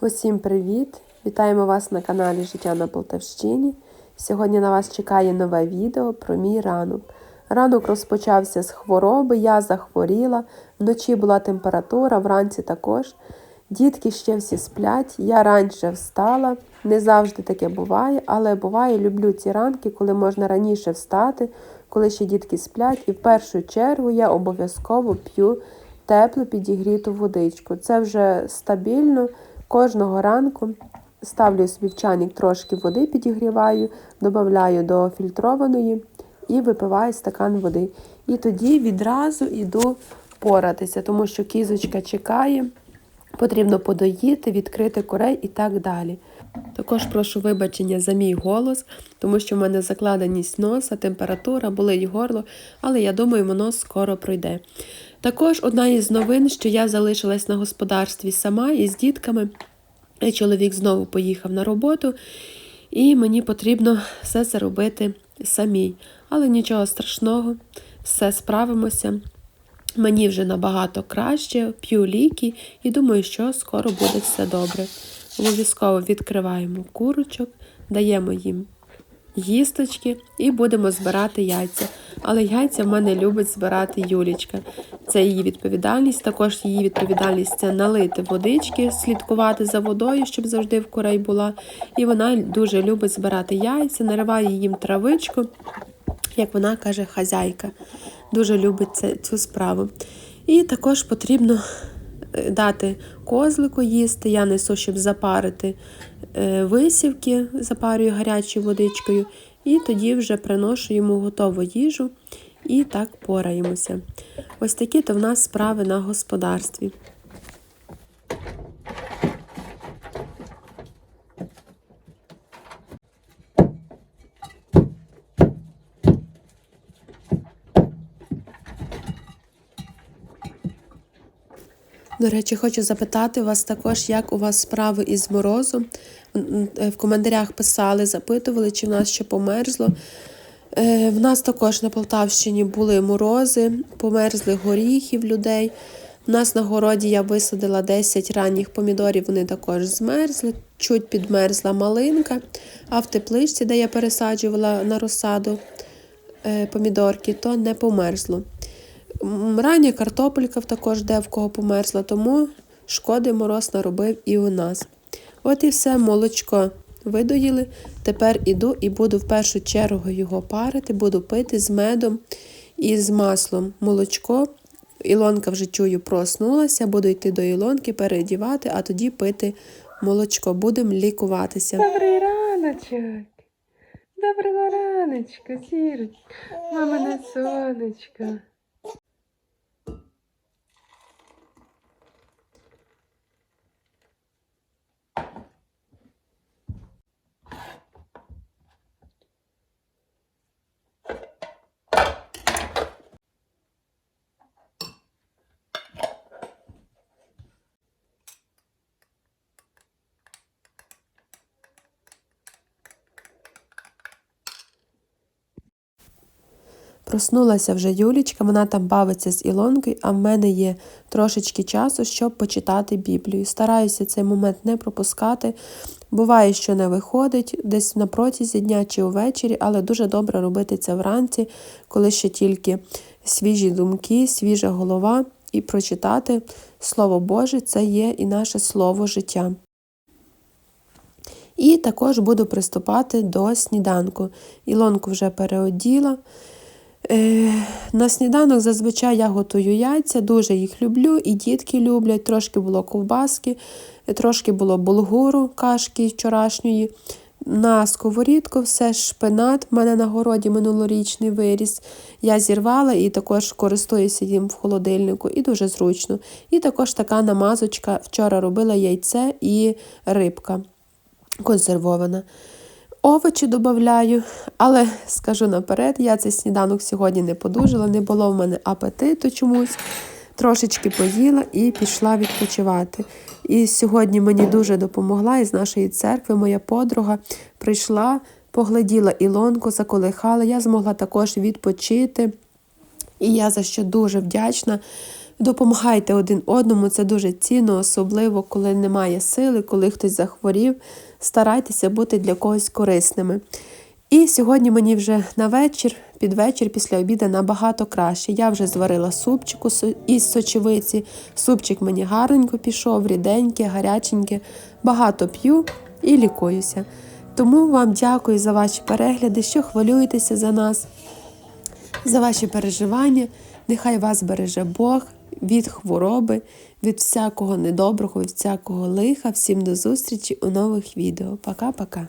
Усім привіт! Вітаємо вас на каналі Життя на Полтавщині. Сьогодні на вас чекає нове відео про мій ранок. Ранок розпочався з хвороби, я захворіла, вночі була температура, вранці також. Дітки ще всі сплять, я раніше встала. Не завжди таке буває, але буває, люблю ці ранки, коли можна раніше встати, коли ще дітки сплять. І в першу чергу я обов'язково п'ю теплу підігріту водичку. Це вже стабільно. Кожного ранку ставлю собі в чайник трошки води, підігріваю, додаю до фільтрованої і випиваю стакан води. І тоді відразу йду поратися, тому що кізочка чекає, потрібно подоїти, відкрити курей і так далі. Також прошу вибачення за мій голос, тому що в мене закладеність носа, температура, болить горло, але я думаю, воно скоро пройде. Також одна із новин, що я залишилась на господарстві сама із дітками. Чоловік знову поїхав на роботу, і мені потрібно все це робити самій. Але нічого страшного, все справимося. Мені вже набагато краще, п'ю ліки і думаю, що скоро буде все добре. Обов'язково відкриваємо курочок, даємо їм їсточки і будемо збирати яйця. Але яйця в мене любить збирати Юлічка. Це її відповідальність. Також її відповідальність це налити водички, слідкувати за водою, щоб завжди в курей була. І вона дуже любить збирати яйця, нариває їм травичку, як вона каже, хазяйка. Дуже любить цю справу. І також потрібно дати козлику їсти. Я несу, щоб запарити е, висівки, запарюю гарячою водичкою, і тоді вже приношу йому готову їжу і так пораємося. Ось такі то в нас справи на господарстві. До речі, хочу запитати вас також, як у вас справи із морозом. В коментарях писали, запитували, чи в нас ще померзло. Е, в нас також на Полтавщині були морози, померзли горіхів людей. У нас на городі я висадила 10 ранніх помідорів, вони також змерзли, чуть підмерзла малинка, а в тепличці, де я пересаджувала на розсаду е, помідорки, то не померзло. Рання картопелька також де в кого померзла, тому шкоди мороз наробив і у нас. От і все, молочко видоїли. Тепер іду і буду в першу чергу його парити, буду пити з медом і з маслом молочко. Ілонка вже чую, проснулася, буду йти до Ілонки, переодівати, а тоді пити молочко. Будемо лікуватися. Добрий раночок. Доброго раночка, зірочка. Мамине сонечко. Проснулася вже Юлічка, вона там бавиться з Ілонкою, а в мене є трошечки часу, щоб почитати Біблію. Стараюся цей момент не пропускати. Буває, що не виходить десь на протязі дня чи увечері, але дуже добре робити це вранці, коли ще тільки свіжі думки, свіжа голова, і прочитати Слово Боже це є і наше слово життя. І також буду приступати до сніданку. Ілонку вже переоділа. Е, На сніданок зазвичай я готую яйця, дуже їх люблю, і дітки люблять. Трошки було ковбаски, трошки було булгуру, кашки вчорашньої. На сковорідку все шпинат. в мене на городі минулорічний виріс. Я зірвала і також користуюся їм в холодильнику, і дуже зручно. І також така намазочка. Вчора робила яйце і рибка консервована. Овочі додаю, але скажу наперед, я цей сніданок сьогодні не подужала, не було в мене апетиту чомусь. Трошечки поїла і пішла відпочивати. І сьогодні мені дуже допомогла із нашої церкви моя подруга прийшла, погляділа Ілонку, заколихала. Я змогла також відпочити. І я за що дуже вдячна. Допомагайте один одному, це дуже цінно, особливо коли немає сили, коли хтось захворів. Старайтеся бути для когось корисними. І сьогодні мені вже на вечір, під вечір, після обіду набагато краще. Я вже зварила супчику із сочевиці. Супчик мені гарненько пішов, ріденький, гаряченький. Багато п'ю і лікуюся. Тому вам дякую за ваші перегляди, що хвилюєтеся за нас, за ваші переживання. Нехай вас береже Бог від хвороби, від всякого недоброго, від всякого лиха. Всім до зустрічі у нових відео. Пока-пока.